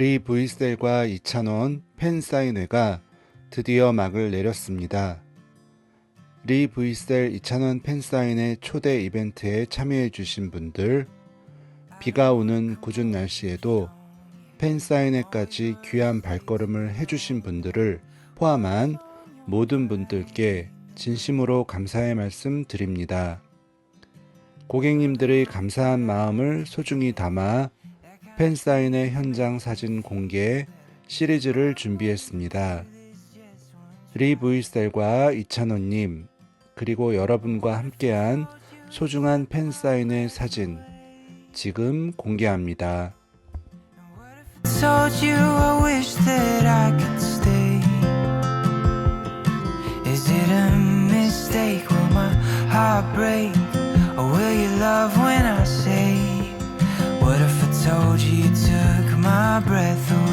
리 브이셀과 이찬원 팬사인회가 드디어 막을 내렸습니다. 리 브이셀 이찬원 팬사인회 초대 이벤트에 참여해주신 분들, 비가 오는 궂은 날씨에도 팬사인회까지 귀한 발걸음을 해주신 분들을 포함한 모든 분들께 진심으로 감사의 말씀 드립니다. 고객님들의 감사한 마음을 소중히 담아 팬사인회 현장 사진 공개 시리즈를 준비했습니다. 리 브이셀과 이찬원님, 그리고 여러분과 함께한 소중한 팬사인회 사진 지금 공개합니다. she you took my breath away.